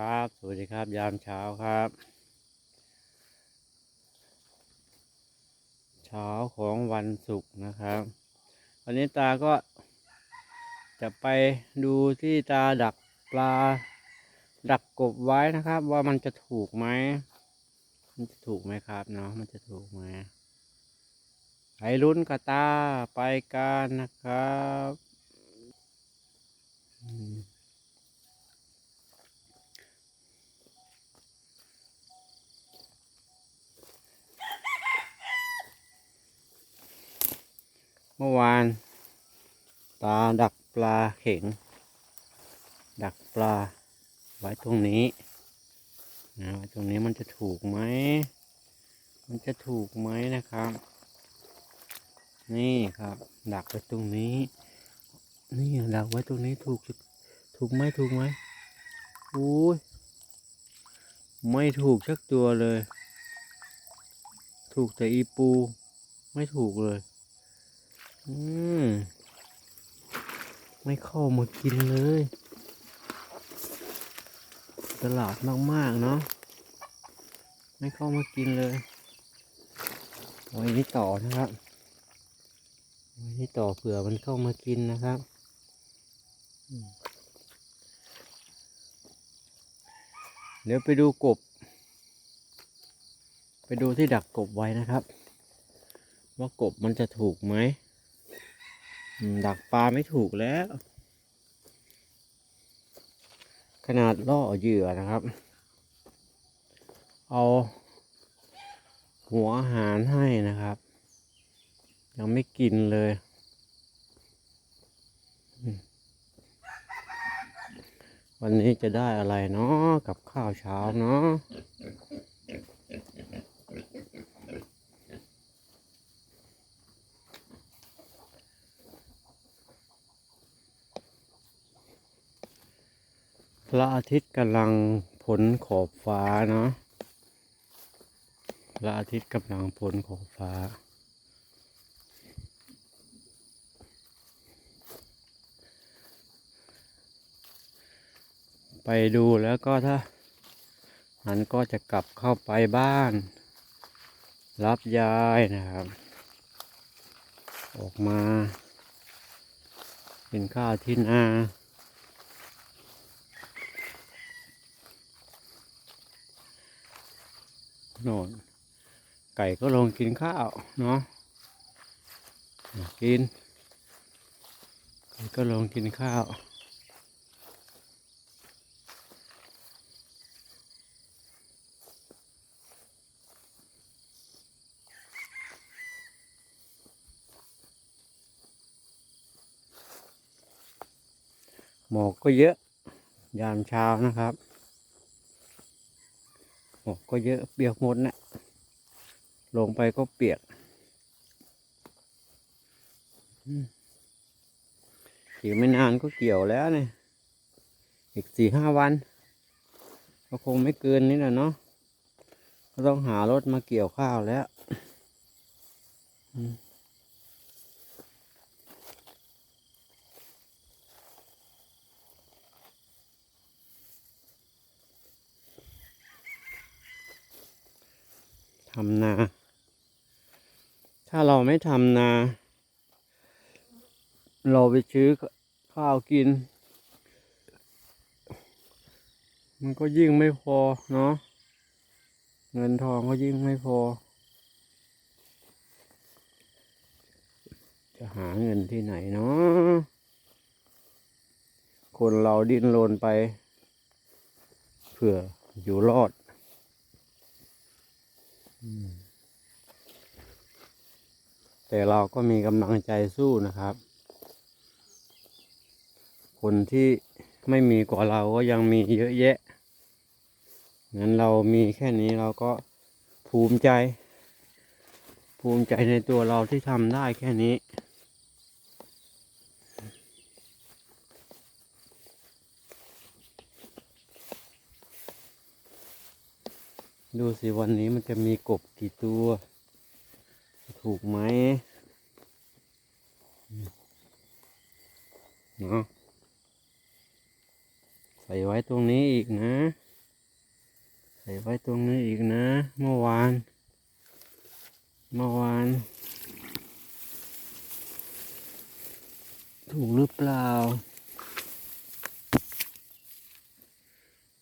ครับ สวัสดีครับยามเช้าครับ เช้าของวันศุกร์นะครับ วันนี้ตาก็ จะไปดูที่ตาดักปลา ดักกบไว้นะครับ ว่ามันจะถูกไหมมันจะถูกไหมครับเนาะมันจะถูกไหมไปลุ้นกับตาไปกันนะครับ มเมื่อวาน ตาดักปลาเข็งดักปลา ไว้ตรงนี้นะไว้ตรงนี้มันจะถูกไหม มันจะถูกไหมนะครับ นี่ครับ ดักไว้ตรงนี้ นี่ดักไว้ตรงนี้ถูกถูกไหมถูกไหมอุ้ยไม่ถูกสักตัวเลย ถูกแต่อีปู ไม่ถูกเลย อืม ไม่เข้ามากินเลย ตลาดมากๆเนาะ ไม่เข้ามากินเลยไว้นี่ต่อนะครับไว้นี่ต่อเผื่อมันเข้ามากินนะครับ เดี๋ยวไปดูกบ ไปดูที่ดักกบไว้นะครับ ว่ากบมันจะถูกไหม ดักปลาไม่ถูกแล้ว ขนาดล่อเหยื่อนะครับ เอาหัวอาหารให้นะครับ ยังไม่กินเลย วันนี้จะได้อะไรเนาะกับข้าวเช้าเนาะ ระอาทิตย์กำลังพ้นขอบฟ้าเนาะพระอาทิตย์กำลังพ้นขอบฟ้า ไปดูแล้วก็ถ้าหันก็จะกลับเข้าไปบ้าน รับยายนะครับ ออกมา กินข้าวที่นา โน่นไก่ก็ลงกินข้าวเนาะกินไก่ก็ลงกินข้าวหมอกก็เยอะยามเช้านะครับ โอ้ก็เยอะเปียกหมดนะลงไปก็เปียกอืมอีกไม่นานก็เกี่ยวแล้วเนี่ย อีกสี่ห้าวัน ก็คงไม่เกินนี้นะเนาะ ก็ต้องหารถมาเกี่ยวข้าวแล้ว อืม ทำนา ถ้าเราไม่ทำนา เราไปซื้อข้าวกิน มันก็ยิ่งไม่พอเนาะเงินทองก็ยิ่งไม่พอ จะหาเงินที่ไหนเนาะคนเราดิ้นรนไปเพื่ออยู่รอด แต่เราก็มีกำลังใจสู้นะครับ คนที่ไม่มีกว่าเราก็ยังมีเยอะแยะ งั้นเรามีแค่นี้เราก็ภูมิใจ ภูมิใจในตัวเราที่ทำได้แค่นี้ ดูสิวันนี้มันจะมีกบกี่ตัว ถูกไหมเนาะใส่ไว้ตรงนี้อีกนะ ใส่ไว้ตรงนี้อีกนะ เมื่อวาน เมื่อวาน ถูกหรือเปล่า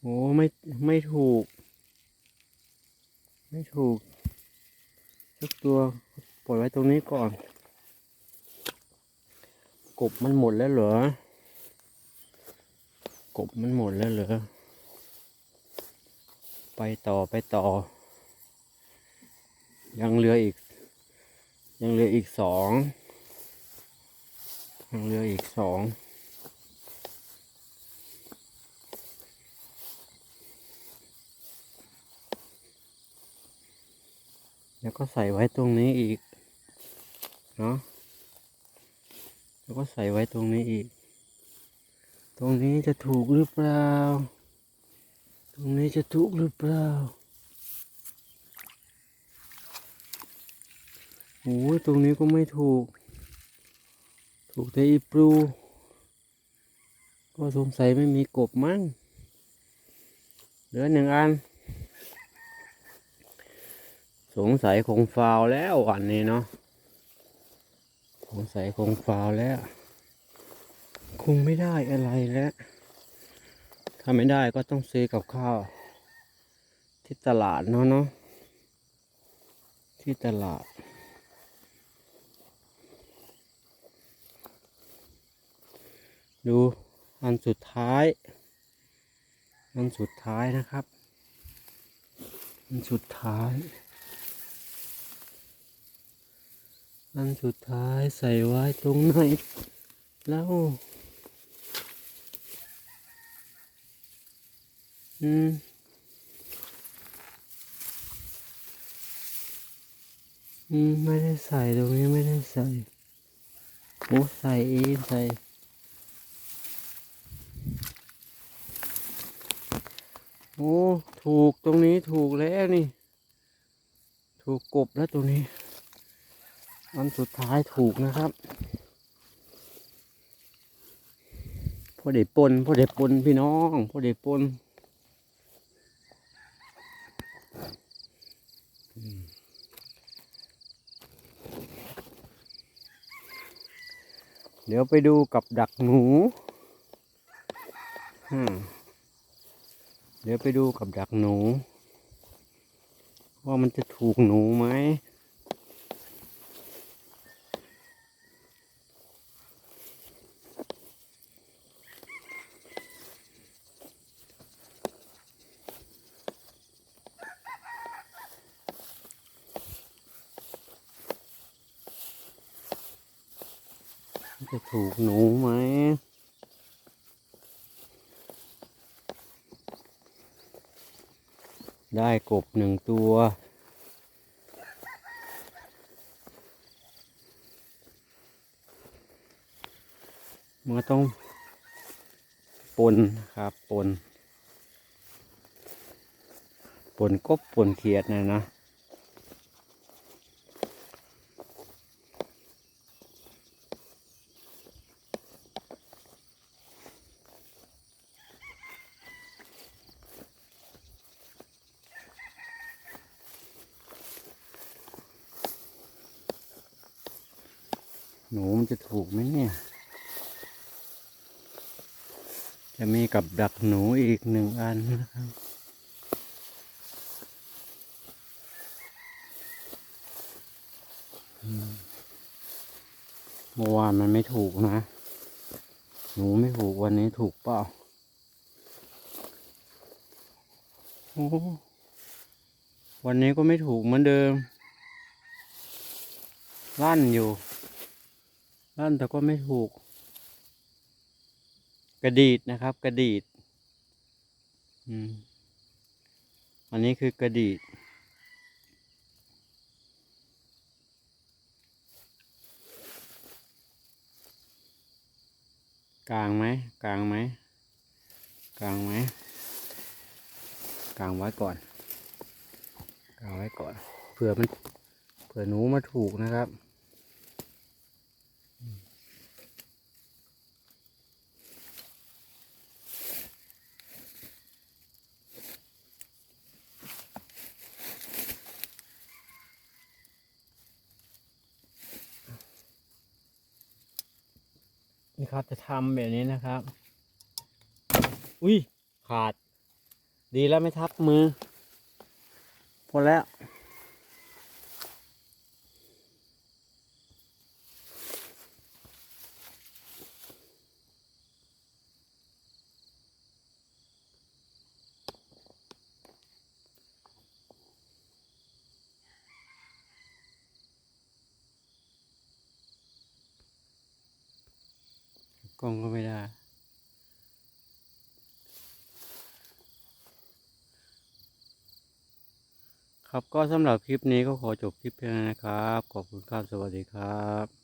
โอ้ไม่ไม่ถูก ไม่ถูกสักตัวปล่อยไว้ตรงนี้ก่อน กบมันหมดแล้วเหรอ กบมันหมดแล้วเหรอ ไปต่อไปต่อ ยังเหลืออีก ยังเหลืออีกสองยังเหลืออีกสอง แล้วก็ใส่ไว้ตรงนี้อีก เนาะ แล้วก็ใส่ไว้ตรงนี้อีก ตรงนี้จะถูกหรือเปล่า ตรงนี้จะถูกหรือเปล่าโอ้ยตรงนี้ก็ไม่ถูก ถูกแต่อีปลูก็สงสัยไม่มีกบมั้ง เหลือหนึ่งอัน สงสัยคงฟาวแล้ววันนี้เนาะสงสัยคงฟาวแล้ว คงไม่ได้อะไรแล้ว ถ้าไม่ได้ก็ต้องซื้อกับข้าว ที่ตลาดเนาะเนาะที่ตลาดดูอันสุดท้าย อันสุดท้ายนะครับ อันสุดท้าย อันสุดท้ายใส่ไว้ตรงไหนแล้วอืมอืมไม่ได้ใส่ตรงนี้ไม่ได้ใส่โอ้ใส่เองใส่โอ้ถูกตรงนี้ถูกแล้วนี่ ถูกกบแล้วตรงนี้ อันสุดท้ายถูกนะครับพอได้ปนพอได้ปนพี่น้องพอได้ปนเดี๋ยวไปดูกับดักหนู เดี๋ยวไปดูกับดักหนู ว่ามันจะถูกหนูไหม จะถูกหนูไหมได้กบหนึ่งตัวมันต้องปนครับปน ปนกบปนเขียดนะนะ หนูมันจะถูกไหมเนี่ย จะมีกับดักหนูอีกหนึ่งอันนะครับเมื่อวานมันไม่ถูกนะ หนูไม่ถูกวันนี้ถูกเปล่า โอ้วันนี้ก็ไม่ถูกเหมือนเดิมลั่นอยู่ ลั่นแต่ก็ไม่ถูก กระดีดนะครับ กระดีดอืมอันนี้คือกระดีดกลางไหมกลางไหมกลางไหมกลางไว้ก่อนกลางไว้ก่อนเผื่อมันเผื่อหนูมาถูกนะครับ นี่ครับจะทำแบบนี้นะครับ อุ้ยขาด ดีแล้วไม่ทับมือ พอแล้ว กล้องก็ไม่ได้ ครับก็สำหรับคลิปนี้ก็ขอจบคลิปเพียงเท่านั้นะครับ ขอบคุณครับ สวัสดีครับ